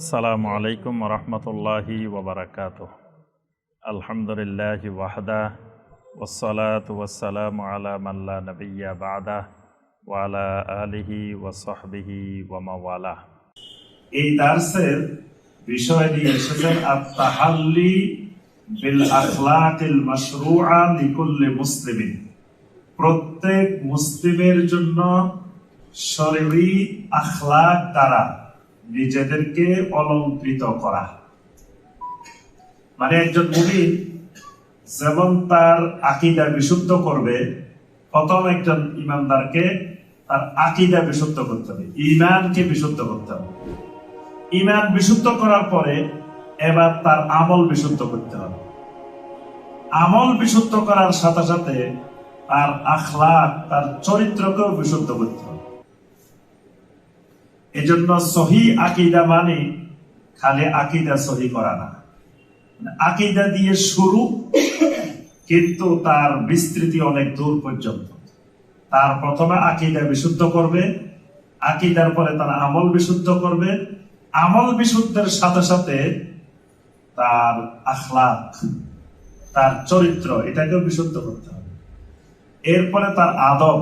আসসালামু আলাইকুম রহমতুল্লাহি ওবরাকাত আলহামদুলিল্লাহ ওয়াহদা ওসলাত ওয়াসালাম আলা মাল্লা নবিয়া বাদা ওয়ালা আলিহি ওয়াসহবিহি ওয়ামাওয়ালা এই দার্সের বিষয় নিয়ে এসেছেন আত্মাহাল্লি বিল আখলাকিল মাশরুআ লিকুল্লি মুসলিমিন। প্রত্যেক মুসলিমের জন্য শরীরী আখলাক দ্বারা নিজেদেরকে অলঙ্কৃত করা। মানে একজন মুমিন যেমন তার আকিদা বিশুদ্ধ করবে, প্রথম একজন ইমানদারকে তার আকিদা বিশুদ্ধ করতে হবে, ইমানকে বিশুদ্ধ করতে হবে। ইমান বিশুদ্ধ করার পরে এবার তার আমল বিশুদ্ধ করতে হবে। আমল বিশুদ্ধ করার সাথে সাথে তার আখলা তার চরিত্রকেও বিশুদ্ধ করতে হবে। এজন্য সহি আকিদা মানে খালি আকিদা সহি করা না। আকিদা দিয়ে শুরু, কিন্তু তার বিস্তৃতি অনেক দূর পর্যন্ত। তার প্রথমে আকিদা বিশুদ্ধ করবে, আকিদার পরে তার আমল বিশুদ্ধ করবে। আমল বিশুদ্ধের সাথে সাথে তার আখলাক, তার চরিত্র, এটাকেও বিশুদ্ধ করতে হবে। এরপরে তার আদব,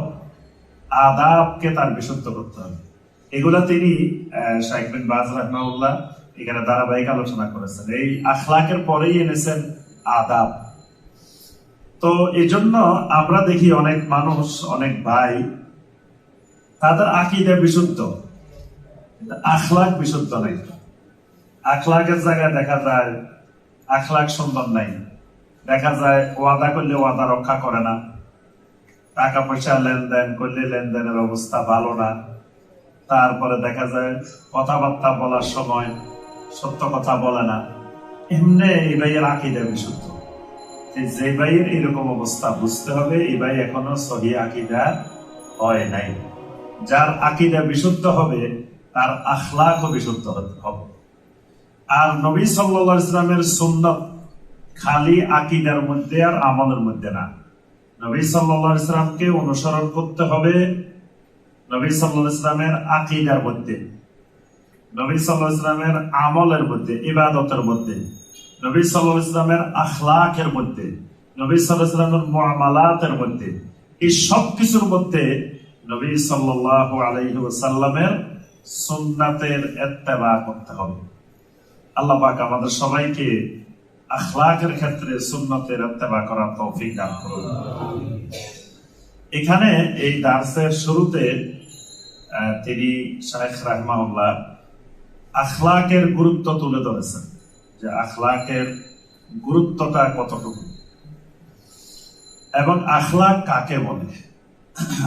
আদাবকে তার বিশুদ্ধ করতে হবে। এগুলা তিনি শাইখ বাজ এখানে ধারাবাহিক আলোচনা করেছেন। এই আখলাকের পরেই এনেছেন আদাব। তো এই জন্য আমরা দেখি অনেক মানুষ, অনেক ভাই, তাদের আকিদা বিশুদ্ধ আখলাক বিশুদ্ধ নাই। আখলাকের জায়গায় দেখা যায় আখলাক সুন্দর নাই। দেখা যায় ওয়াদা করলে ওয়াদা রক্ষা করে না। টাকা পয়সা লেনদেন করলে লেনদেনের অবস্থা ভালো না। তারপরে দেখা যায় কথাবার্তা বলার সময় সত্য কথা বলে না। এমনি এই ভাইয়ের আকিদা বিশুদ্ধ। যে ভাইয়ের এরকম অবস্থা বুঝতে হবে, এই ভাই এখনও সহি আকিদা হয় নাই। যার আকিদা বিশুদ্ধ হবে, তার আখলাকও বিশুদ্ধ হবে। আর নবী সাল্লা ইসলামের সুন্নত খালি আকিদার মধ্যে আর আমলের মধ্যে না। নবী সাল্লা ইসলামকে অনুসরণ করতে হবে নবী সাল্লাহ ইসলামের আকিদার মধ্যে নবী সাল্লাহ ইসলামের আমলের মধ্যে, ইবাদতের মধ্যে নবী সাল্লাহ ইসলামের আখলাকের মধ্যে নবী সাল্লাহ ইসলামের মুআমালাতের মধ্যে, এই সব কিছুর মধ্যে নবী সাল্লাহ আলাইহি ওয়াসাল্লামের সুন্নাতের এত্তেবা করতে হবে। আল্লাহ পাক আমাদের সবাইকে আখলাকের ক্ষেত্রে সুন্নতের এত্তেবা করার তৌফিক দান করুন। এখানে এই দার্সের শুরুতে তিনি শাহেখ রাহমাউল্লাহ আখলাকের গুরুত্ব তুলে ধরেছেন যে আখলাকের গুরুত্বটা কতটুকু এবং আখলাক কাকে বলে?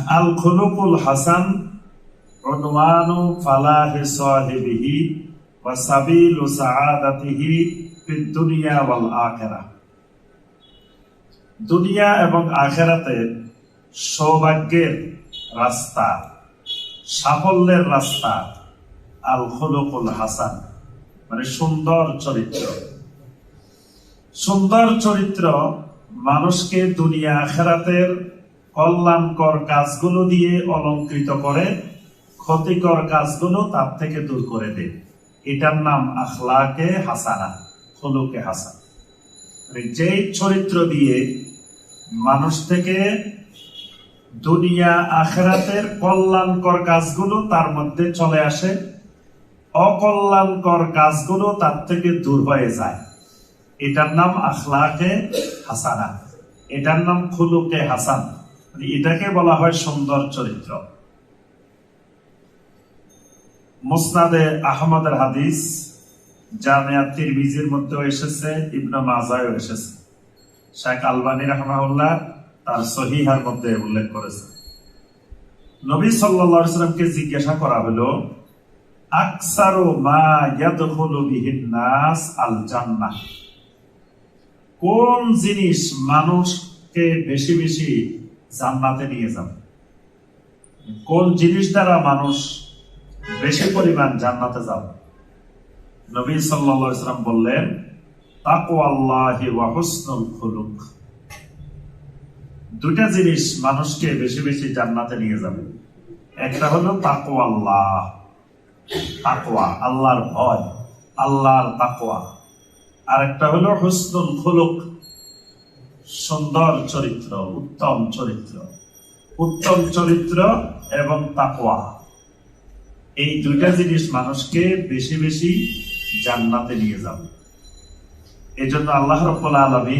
আল খুলুকুল হাসান সাহিবিহি ওয়া সাবিলু সাআদাতিহি ফিদ দুনিয়া ওয়াল আখিরাহ দুনিয়া এবং আখেরাতে সৌভাগ্যের রাস্তা সাফল্যের রাস্তা, আল খুলুকুল হাসান। মানে সুন্দর চরিত্র। সুন্দর চরিত্র মানুষকে দুনিয়া আখেরাতের কল্যাণকর কাজগুলো দিয়ে অলঙ্কৃত করে, ক্ষতিকর কাজগুলো তার থেকে দূর করে দেয়। এটার নাম আখলাকে হাসানা হলুকে হাসান। মানে যেই চরিত্র দিয়ে মানুষ থেকে দুনিয়া আখেরাতের কল্যাণকর কাজগুলো তার মধ্যে চলে আসে। অকল্যাণকর কাজগুলো তার থেকে দূর হয়ে যায়। এটার নাম আখলাকে হাসানা। এটার নাম খুলুকে হাসান। মানে এটাকে বলা হয় সুন্দর চরিত্র। মুসনাদে আহমদের হাদিস জামিয়া তিরমিজির মধ্যেও এসেছে, ইবনে মাজায়ও এসেছে। শেখ আলবানী রহমাউল্লাহ তার সহিহার মধ্যে উল্লেখ করেছে। নবী সাল্লামকে জিজ্ঞাসা করা হলো, আকসারু মা নাস আল জান্নাহ কোন জিনিস মানুষকে বেশি বেশি জান্নাতে নিয়ে যাবে? কোন জিনিস দ্বারা মানুষ বেশি পরিমাণ জান্নাতে যাবে? নবী সাল্লাম বললেন তাকওয়াল্লাহি ওয়া হুসনুল খুলুক। দুটা জিনিস মানুষকে বেশি বেশি জান্নাতে নিয়ে যাবে। একটা হলো তাকওয়াল্লাহ তাকোয়া আল্লাহর ভয়, আল্লাহর তাকোয়া আর একটা হলো হুসনুল খুলুক। সুন্দর চরিত্র, উত্তম চরিত্র। উত্তম চরিত্র এবং তাকোয়া এই দুইটা জিনিস মানুষকে বেশি বেশি জান্নাতে নিয়ে যাবে। এই জন্য আল্লাহ রব্বুল আলমী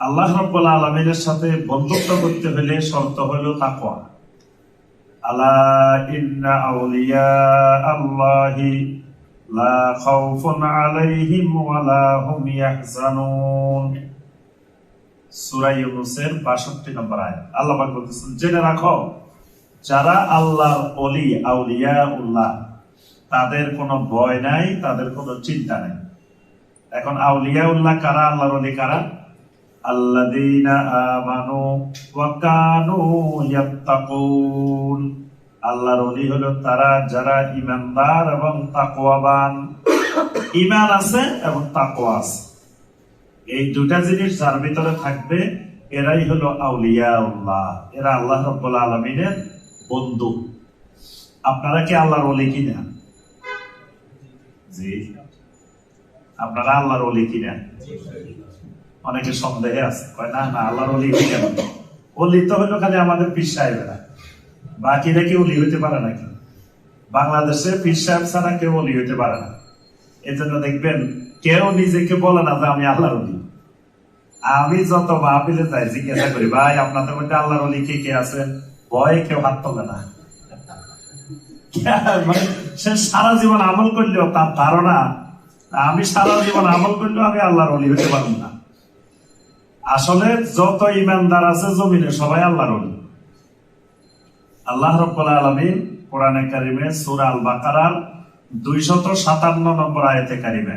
আল্লাহ রাব্বুল আলামিনের সাথে বন্ধুত্ব করতে হলে শর্ত হলো তাকওয়া। আলা ইন্না আউলিয়া আল্লাহি লা খাউফুন আলাইহিম ওয়া লা হুম ইয়াহজানুন। সূরা ইউনূসের 62 নম্বর আয়াত। আল্লাহ পাক বলতেছেন, জেনে রাখো, যারা আল্লাহর ওলি আউলিয়া উল্লাহ তাদের কোনো ভয় নাই, তাদের কোনো চিন্তা নাই। এখন আউলিয়া উল্লাহ কারা? আল্লাহর ওলি কারা? আমানু ওয়া কানু ইয়াত্তাকুন আল্লাহর ওলি হলো তারা যারা ইমানদার এবং তাকওয়াবান। ইমান আছে এবং তাকওয়া আছে। এই দুটা জিনিস যার ভিতরে থাকবে, এরাই হলো আউলিয়াউল্লাহ। এরা আল্লাহ রব্বুল আলমিনের বন্ধু। আপনারা কি আল্লাহর ওলি কিনা? জি। আপনারা আল্লাহর ওলি কিনা? অনেকে সন্দেহে আছে। কয়, না না, আল্লাহর অলি কেন অলি তো হলো খালি আমাদের পীর সাহেবেরা। বাকিরা কেউ অলি হইতে পারে নাকি? বাংলাদেশে পীর সাহেব ছাড়া কেউ অলি হইতে পারে না। এজন্য দেখবেন, কেউ নিজেকে বলে না যে আমি আল্লাহর অলি আমি যত মাহফিলে যাই, জিজ্ঞাসা করি, ভাই, আপনাদের মধ্যে আল্লাহর অলি কে কে আছে? ভয়ে কেউ হাত তোলে না। মানে সে সারা জীবন আমল করলেও তার ধারণা, আমি সারা জীবন আমল করলেও আমি আল্লাহর অলি হইতে পারব না। আসলে যত ইমানদার আছে জমিনে সবাই আল্লাহর অলি। আল্লাহ রব্বুল আলামিন কোরআনে কারিমে সূরা আল বাকারার 257 নম্বর আয়াতে কারিমে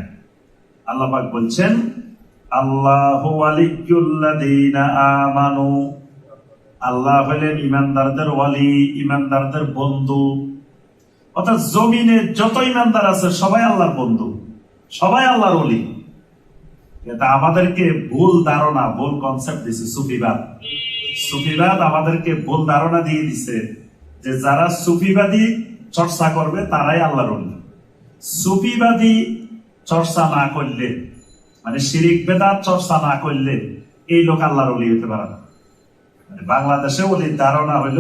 আল্লাহ পাক বলছেন, আল্লাহু আমানু। আল্লাহ হলেন ইমানদারদের ওয়ালি ইমানদারদের বন্ধু। অর্থাৎ জমিনে যত ইমানদার আছে সবাই আল্লাহর বন্ধু, সবাই আল্লাহর ওলি। এটা আমাদেরকে ভুল ধারণা, ভুল কনসেপ্ট দিছে সুফিবাদ। সুফিবাদ আমাদেরকে ভুল ধারণা দিয়ে দিছে যে যারা সুফিবাদী চর্চা করবে, তারাই আল্লাহর সুফিবাদী চর্চা না করলে মানে শিরিক বেদাত চর্চা না করলে এই লোক আল্লাহর ওলি হতে পারে না। মানে বাংলাদেশে ওলির ধারণা হইল,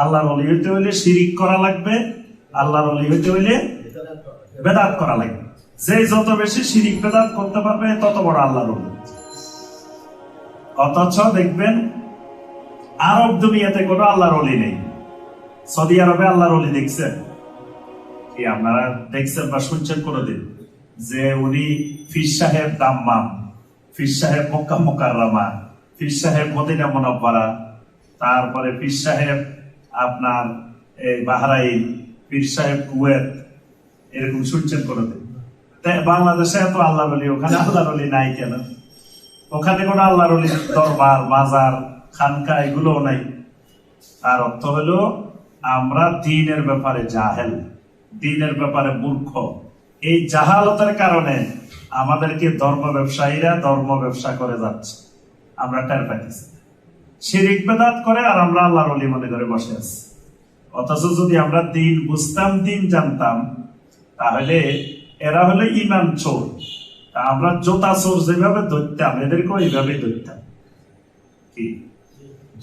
আল্লাহর অলি হইতে হইলে শিরিক করা লাগবে, আল্লাহর অলি হইতে হইলে বেদাত করা লাগবে। যে যত বেশি শিরিক বেদাত করতে পারবে, তত বড় আল্লাহর অলি অথচ দেখবেন, আরব দুনিয়াতে কোনো আল্লাহর অলি নেই। সৌদি আরবে আল্লাহর অলি দেখছেন? কি আপনারা দেখছেন বা শুনছেন কোনোদিন? যে উনি ফির সাহেব দাম্মাম ফির সাহেব মক্কা মোকাররমা ফির সাহেব মদিনা মুনাব্বারা, তারপরে পীর সাহেব আপনার এই বাহরাইন, পীর সাহেব কুয়েত, এরকম শুনছেন কোনোদিন? বাংলাদেশে এত আল্লাহ বলি, ওখানে আল্লাহ বলি নাই কেন? ওখানে কোনো আল্লাহর অলি দরবার, বাজার, খানকা, এগুলোও নাই। তার অর্থ হলো, আমরা দিনের ব্যাপারে জাহেল, দিনের ব্যাপারে মূর্খ। এই জাহালতের কারণে আমাদেরকে ধর্ম ব্যবসায়ীরা ধর্ম ব্যবসা করে যাচ্ছে। আমরা টের পাইতেছি। শিরিক বেদাত করে আর আমরা আল্লাহর অলি মনে করে বসে আছি। অথচ যদি আমরা দিন বুঝতাম, দিন জানতাম, তাহলে এরা হলো ইমান চোর। আমরা জোতা চোর যেভাবে ধরতাম এদেরকে ওইভাবে ধরতাম। কি?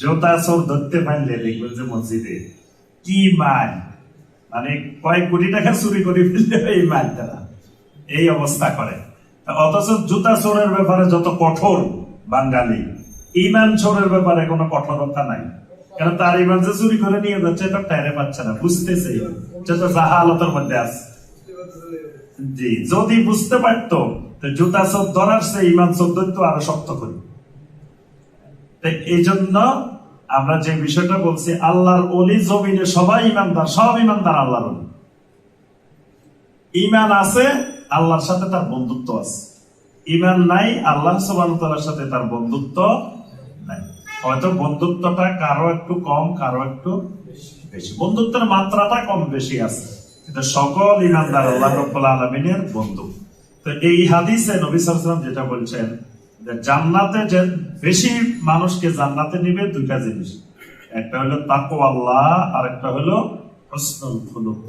জোতা চোর ধরতে পারলে দেখবেন যে মসজিদে কি মান মানে কয়েক কোটি টাকা চুরি করে ফেললে এই মান তারা। এই অবস্থা করে। অথচ জুতা চোরের ব্যাপারে যত কঠোর বাঙালি, ইমান চোরের ব্যাপারে কোনো কঠোরতা নাই। কেন তার ইমান যে চুরি করে নিয়ে যাচ্ছে, এটা টাইরে পাচ্ছে না, বুঝতেছে। তো জাহালতের মধ্যে আছে। জি, যদি বুঝতে পারতো জুতা চোর ধরার সে ইমান চোর ধরতো আরও শক্ত করি। এই জন্য আমরা যে বিষয়টা বলছি, আল্লাহর অলি জমিনে সবাই ইমানদার, সব ইমানদার আল্লাহর ইমান আছে, আল্লাহর সাথে তার বন্ধুত্ব আছে। ইমান নাই, আল্লাহ সুবাহর সাথে তার বন্ধুত্ব নাই। হয়তো বন্ধুত্বটা কারও একটু কম, কারও একটু বেশি। বন্ধুত্বের মাত্রাটা কম বেশি আছে। কিন্তু সকল ইমানদার আল্লাহ রব্বুল আলমিনের বন্ধু। তো এই হাদিসে নবী সালাম যেটা বলছেন যে জান্নাতে যে বেশি মানুষকে জান্নাতে নিবে দুইটা জিনিস। একটা হলো তাকো আল্লাহ আর একটা হলো হসনুল খুলুক।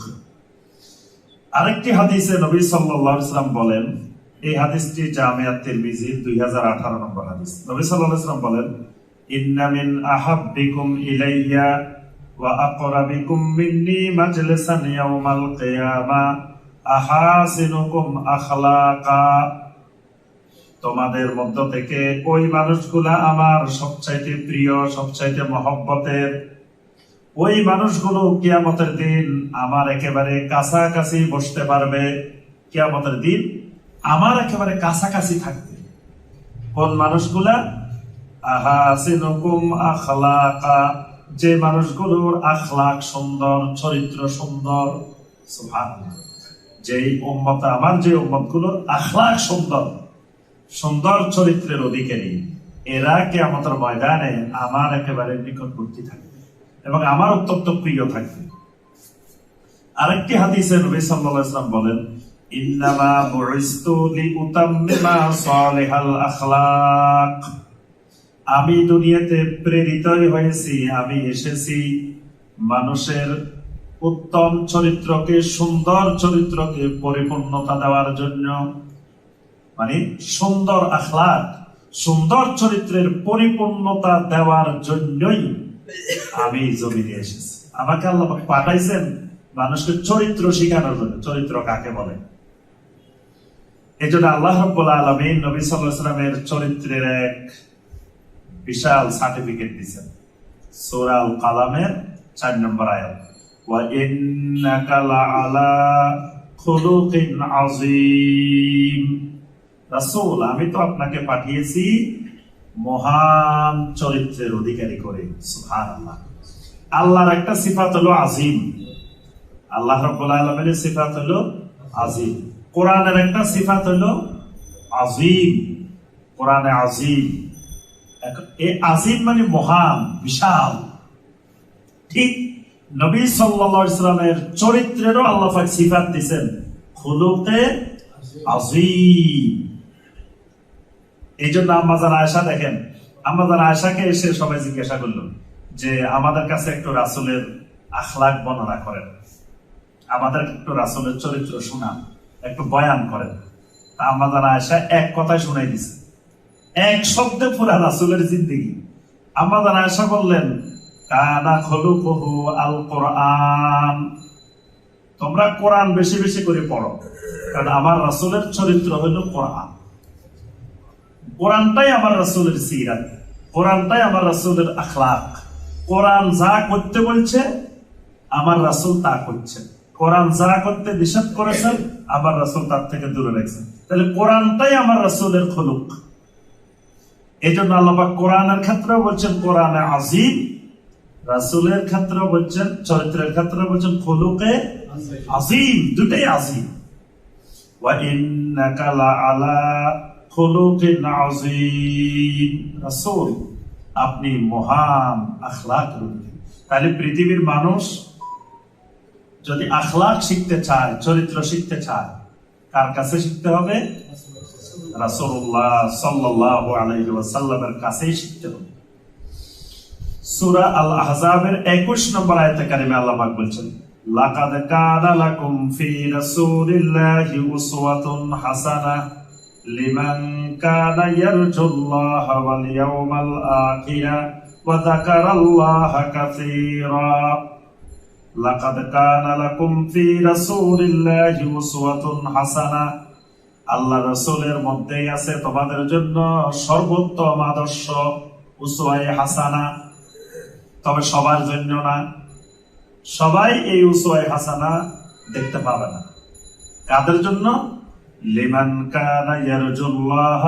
আরেকটি হাদিসে নবী সাল্লাল্লাহু আলাইহি সাল্লাম বলেন, এই হাদিসটি জামিয়াত তিরমিজি 2018 নম্বর হাদিস। নবী সাল্লাল্লাহু আলাইহি সাল্লাম বলেন, ইন্না মিন আহাব্বিকুম ইলাইয়া আকরাবিকুম মিন্নি মাজলিসান ইয়াউমাল কিয়ামা আহাসিনুকুম আখলাকা তোমাদের মধ্য থেকে ওই মানুষগুলা আমার সবচাইতে প্রিয়, সবচাইতে মহব্বতের। ওই মানুষগুলো কিয়ামতের দিন আমার একেবারে কাছাকাছি বসতে পারবে। কিয়ামতের দিন আমার একেবারে কাছাকাছি থাকবে। কোন মানুষগুলা? আহা আহাসিনুকুম আখলাকা। যে মানুষগুলোর আখলাক সুন্দর, চরিত্র সুন্দর যেই উম্মত, আমার যে উম্মতগুলোর আখলাক সুন্দর সুন্দর চরিত্রের অধিকারী, এরা কে আমাদের ময়দানে আমার একেবারে নিকটবর্তী থাকবে এবং আমার অত্যন্ত প্রিয় থাকবে। আরেকটি হাদিসে নবী সাল্লাল্লাহু আলাইহি ওয়াসাল্লাম বলেন, ইন্নামা বুইসতু লিউতাম্মিমা সালিহাল আখলাক। আমি দুনিয়াতে প্রেরিতই হয়েছি, আমি এসেছি মানুষের উত্তম চরিত্রকে, সুন্দর চরিত্রকে পরিপূর্ণতা দেওয়ার জন্য। মানে সুন্দর আখলাক, সুন্দর চরিত্রের পরিপূর্ণতা দেওয়ার জন্যই আমি জমিনে এসেছি। আমাকে আল্লাহ পাঠাইছেন মানুষকে চরিত্র শেখানোর জন্য। চরিত্র কাকে বলে? এই জন্য আল্লাহ রব্বুল আলমিন নবী সাল্লাহ চরিত্রের এক বিশাল সার্টিফিকেট দিচ্ছেন সোরাল কালামের চার নম্বর আয়াত। আমি তো আপনাকে পাঠিয়েছি মহান চরিত্রের অধিকারী করে। আল্লাহর একটা সিফাত হলো আজিম আল্লাহ রাব্বুল সিফাত হলো আজিম কোরআনের একটা সিফাত হলো আজিম কোরআনে আজিম এখন মানে মহান, বিশাল। ঠিক নবী সাল্লাল্লাহু চরিত্রেরও আল্লাহ পাক সিফাত দিবেন খুলুকে দেখেন এসে সবাই জিজ্ঞাসা করল যে, আমাদের কাছে একটু রাসুলের আখলাক বর্ণনা করেন। আমাদের একটু রাসুলের চরিত্র শোনান, একটু বয়ান করেন। তা আম্মাজান আয়সা এক কথায় শুনাই দিছে। এক শব্দে পুরা রাসুলের জিন্দিগি। আমাদের আয়সা বললেন, কানা খলুকহু আল কোরআন। তোমরা কোরআন বেশি বেশি করে পড়ো, কারণ আমার রাসুলের চরিত্র হইল কোরআন। কোরআনটাই আমার রাসুলের সিরাত, কোরআনটাই আমার রাসুলের আখলাক। কোরআন যা করতে বলছে, আমার রাসুল তা করছে। কোরআন যা করতে নিষেধ করেছেন আমার রাসুল তার থেকে দূরে রেখেছেন তাহলে কোরআনটাই আমার রাসুলের খলুক। এই জন্য আল্লাহ কোরআনের ক্ষেত্রেও বলছেন, কোরআনে আজিম, রাসুলের ক্ষেত্রেও বলছেন, চরিত্রের ক্ষেত্রেও বলছেন, খোলুকে আজিম, দুটাই আজিম। আপনি মহান আখলাক তাহলে পৃথিবীর মানুষ যদি আখলাক শিখতে চায়, চরিত্র শিখতে চায়, কার কাছে শিখতে হবে? রাসূলুল্লাহ সাল্লাল্লাহু আলাইহি ওয়াসাল্লামের কাছেই শিখতে হবে। সূরা আল আহজাবের 21 নম্বর আয়াতে কারিমে আল্লাহ পাক বলছেন, লাকাদ কানা লাকুম ফি রাসূলিল্লাহি উসওয়াতুন হাসানাহ লিমান কানা ইয়ারজুল্লাহ ওয়াল ইয়াওমাল আখিরা ওয়া যাকারাল্লাহা কাসীরা। লাকাদ কানা লাকুম ফি রাসূলিল্লাহি উসওয়াতুন হাসানাহ আল্লাহ রসুলের মধ্যেই আছে তোমাদের জন্য সর্বোত্তম আদর্শ উসওয়ায়ে হাসানা। তবে সবার জন্য না, সবাই এই উসওয়ায়ে হাসানা দেখতে পাবে না। কাদের জন্য? লিমান কানা ইয়ারজুল্লাহ,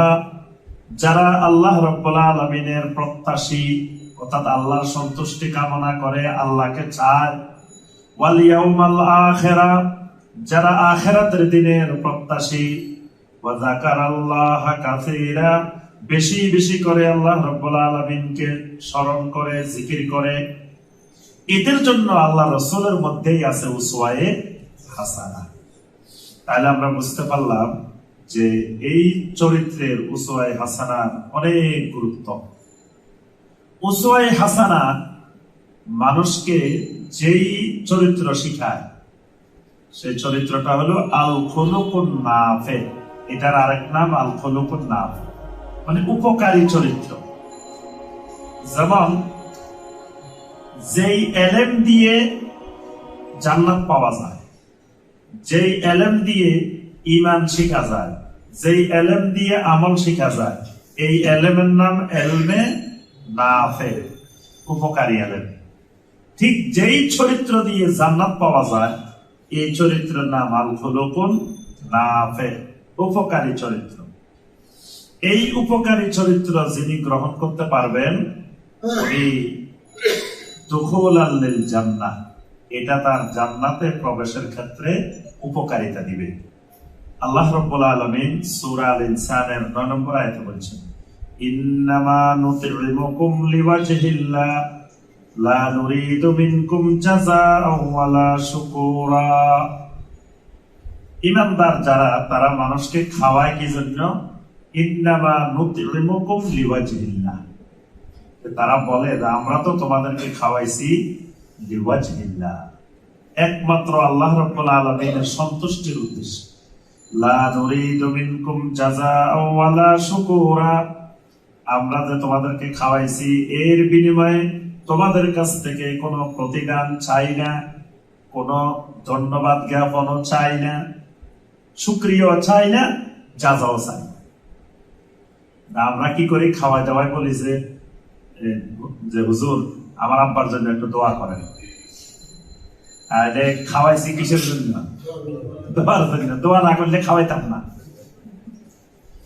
যারা আল্লাহ রাব্বুল আলামিনের প্রত্যাশী অর্থাৎ আল্লাহর সন্তুষ্টি কামনা করে আল্লাহকে চায়। ওয়াল আখিরা, যারা আখিরাতের দিনের প্রত্যাশী বেশি বেশি করে আল্লাহ রাব্বুল আলামিনকে স্মরণ করে, জিকির করে। এদের জন্য আল্লাহ রসুলের মধ্যেই আছে উসওয়ায়ে হাসানা। তাহলে আমরা বুঝতে পারলাম যে এই চরিত্রের উসওয়ায়ে হাসানার অনেক গুরুত্ব। উসওয়ায়ে হাসানা মানুষকে যেই চরিত্র শিখায়, সেই চরিত্রটা হলো আল খলুকুন নাফে এটার আরেক নাম আল খলুকুন নাফ মানে উপকারী চরিত্র। যেমন, যেই এলেম দিয়ে জান্নাত পাওয়া যায়, যেই এলেম দিয়ে ইমান শেখা যায়, যেই এলেম দিয়ে আমল শেখা যায়, এই এলেমের নাম এলমে নাফে উপকারী এলেম। ঠিক যেই চরিত্র দিয়ে জান্নাত পাওয়া যায়, এই চরিত্রের নাম আল খুলুকুন নাফে উপকারী চরিত্র। এই উপকারী চরিত্র যিনি গ্রহণ করতে পারবেন, উনি এটা তার জান্নাতে প্রবেশের ক্ষেত্রে উপকারিতা দিবে। আল্লাহ রাব্বুল আলামিন সূরা ইনসানের 9 নম্বর আয়াতে বলছেন, ইন্নামা লিওয়াজহিল্লাহ, লা নুরিদু মিনকুম ওয়ালা শুকুরা। ইমানদার যারা, তারা মানুষকে খাওয়ায় কি জন্য তারা বলে আমরা তো তোমাদেরকে খাওয়াইছি একমাত্র আল্লাহ সন্তুষ্টির উদ্দেশ্যে। লা আমরা যে তোমাদেরকে খাওয়াইছি, এর বিনিময়ে তোমাদের কাছ থেকে কোনো প্রতিদান চাই না, কোনো ধন্যবাদ জ্ঞাপনও চাই না। সুক্রিয় চাই না যাজাও চাই না। না, আমরা কি করি? খাওয়াই দাওয়াই বলি যে যে হুজুর আমার আব্বার জন্য একটু দোয়া করেন। খাওয়াইছি কিসের জন্য? দোয়ার জন্য। দোয়া না করলে খাওয়াইতাম না।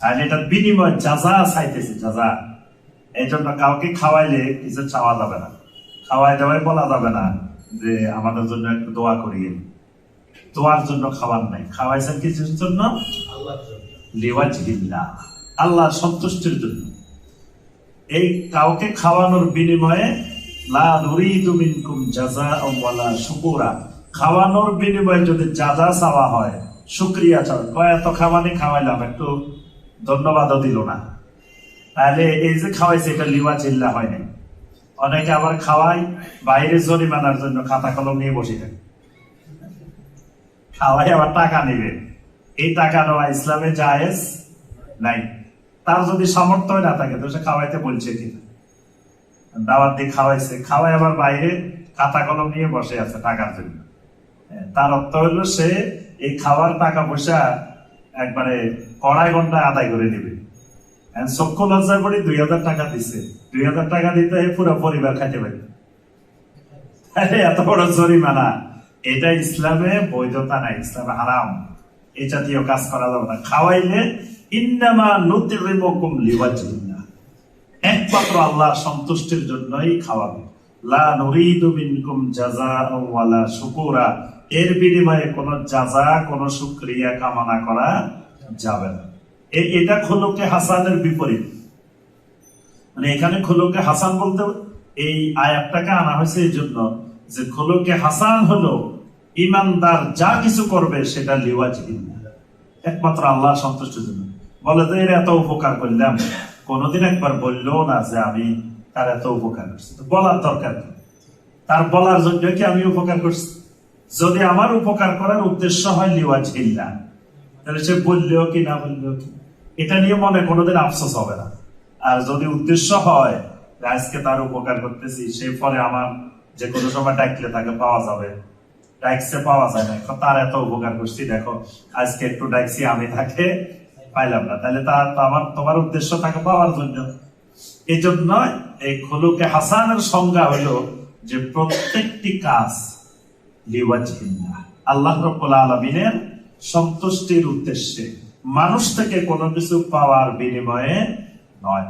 আর এটার বিনিময় চাইতেছে এই জন্য কাউকে খাওয়াইলে কিছু চাওয়া যাবে না। খাওয়াই দাওয়াই বলা যাবে না যে আমাদের জন্য একটু দোয়া করিয়ে। দোয়ার জন্য খাবার নাই। খাওয়াইছেন কিছুর জন্য? লিওয়াজহিল্লাহ আল্লাহর সন্তুষ্টির জন্য। এই কাউকে খাওয়ানোর বিনিময়ে, লা নুরিদু মিনকুম জাযাআও ওয়ালা শুকুরা। খাওয়ানোর বিনিময়ে যদি যাজা চাওয়া হয়, শুকরিয়া চাওয়া কয়, এত খাওয়ানি খাওয়াইলাম, একটু ধন্যবাদও দিল না। তাহলে এই যে খাওয়াইছে, এটা লিওয়া চিল্লা হয় নাই। অনেকে আবার খাওয়াই বাইরে জরিমানার জন্য খাতা কলম নিয়ে বসে থাকে। খাওয়াই আবার টাকা নেবে। এই টাকা নেওয়া ইসলামে জায়েজ নাই। তার যদি সামর্থ্য না থাকে তো সে খাওয়াইতে বলছে কিনা। দাওয়াত দিয়ে খাওয়াইছে। খাওয়াই আবার বাইরে খাতা কলম নিয়ে বসে আছে টাকার জন্য। হ্যাঁ, তার অর্থ হলো সে এই খাওয়ার টাকা পয়সা একবারে কড়াই ঘন্টায় আদায় করে নেবে। চক্ষু লজ্জার পরে দুই হাজার টাকা দিছে। দুই হাজার টাকা দিতে পুরো পরিবার খাইতে পারে এত বড় জরিমানা। এটা ইসলামে বৈধতা নাই, ইসলামে হারাম। এই জাতীয় কাজ করা যাবে না। খাওয়াইলে ইন্নামা নুতিমুকুম লিওয়াজহিল্লাহ। একমাত্র আল্লাহ সন্তুষ্টির জন্যই খাওয়াবে। লা নুরিদু মিনকুম জাযাআও ওয়ালা শুকুরা। এর বিনিময়ে কোনো যাজা কোনো শুকরিয়া কামনা করা যাবে না। এ- এটা খোলকে হাসানের বিপরীত। মানে এখানে খোলকে হাসান বলতে এই আয়াতটাকে আনা হয়েছে এই জন্য যে খোলকে হাসান হলো, ইমানদার যা কিছু করবে সেটা লিওয়াজহিল্লাহ একমাত্র আল্লাহ সন্তুষ্টির জন্য বলে যে, এর এত উপকার করলাম। কোনোদিন একবার বলল না যে, আমি তার এত উপকার করছি। তো বলার দরকার তার বলার জন্য কি আমি উপকার করছি? যদি আমার উপকার করার উদ্দেশ্য হয় লিওয়াজ হিল্লা তাহলে সে বললেও কি, না বললেও কি? এটা নিয়ে মনে কোনোদিন আফসোস হবে না। আর যদি উদ্দেশ্য হয় আজকে তার উপকার করতেছি, সেই ফলে আমার যে কোনো সময় ডাকলে তাকে পাওয়া যাবে। ডাকছে, পাওয়া যায় না। এখন তার এত উপকার করছি, দেখো, আজকে একটু ডাকছি, আমি তাকে পাইলাম না। তাহলে তার আমার তোমার উদ্দেশ্য তাকে পাওয়ার জন্য। এই জন্য এই খলুকে হাসানের সংজ্ঞা হলো যে প্রত্যেকটি কাজ লিওয়াজহিল্লাহ, আল্লাহ রব্বুল আলমিনের সন্তুষ্টির উদ্দেশ্যে। মানুষ থেকে কোনো কিছু পাওয়ার বিনিময়ে নয়।